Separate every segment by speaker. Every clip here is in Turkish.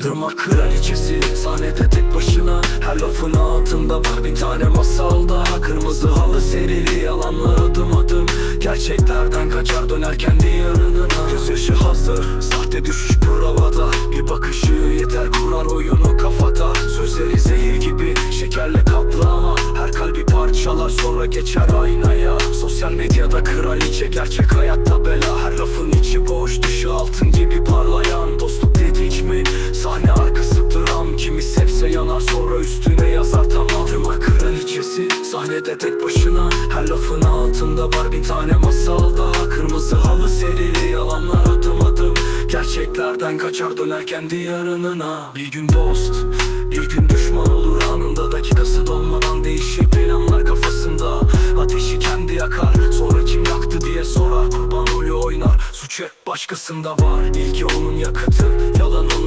Speaker 1: Drama kraliçesi sahnede tek başına. Her lafın altında var bin tane masal daha. Kırmızı halı serili yalanlar adım adım. Gerçeklerden kaçar döner kendi yarınına. Gözyaşı hazır sahte düşüş provada. Bir bakışı yeter kurar oyunu kafada. Sözleri zehir gibi şekerle kaplı ama Her kalbi parçalar. Sonra geçer aynaya. Sosyal medyada kraliçe gerçek hayatta bela. Her lafın içi boş dışı altın gibi parlayan Her lafın altında var bin tane masal daha. Kırmızı halı serili yalanlar adım adım Gerçeklerden kaçar döner kendi yarınına. Bir gün dost bir gün düşman olur anında. Dakikası dolmadan değişir planlar kafasında. Ateşi kendi yakar sonra kim yaktı diye sorar. Kurban rolü oynar suç hep başkasında var. İlki onun yakıtı yalan onun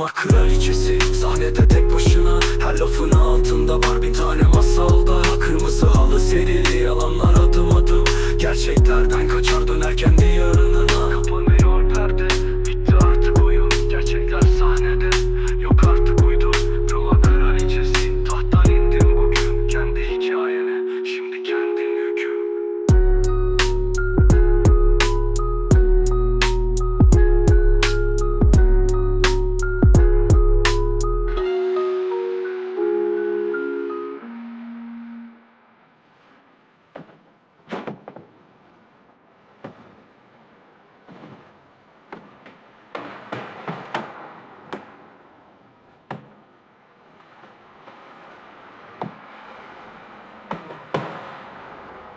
Speaker 1: Drama kraliçesi sahnede tek başına. Her lafın altında var bin tane masal daha Kırmızı halı serili yalanlar adım adım. Gerçeklerden kaçar döner kendi yarınına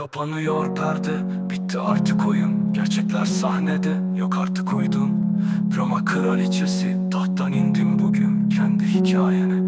Speaker 1: Kapanıyor perde Bitti artık oyun. Gerçekler sahnede Yok artık uydum. Drama kraliçesi Tahttan indim bugün. Kendi hikayene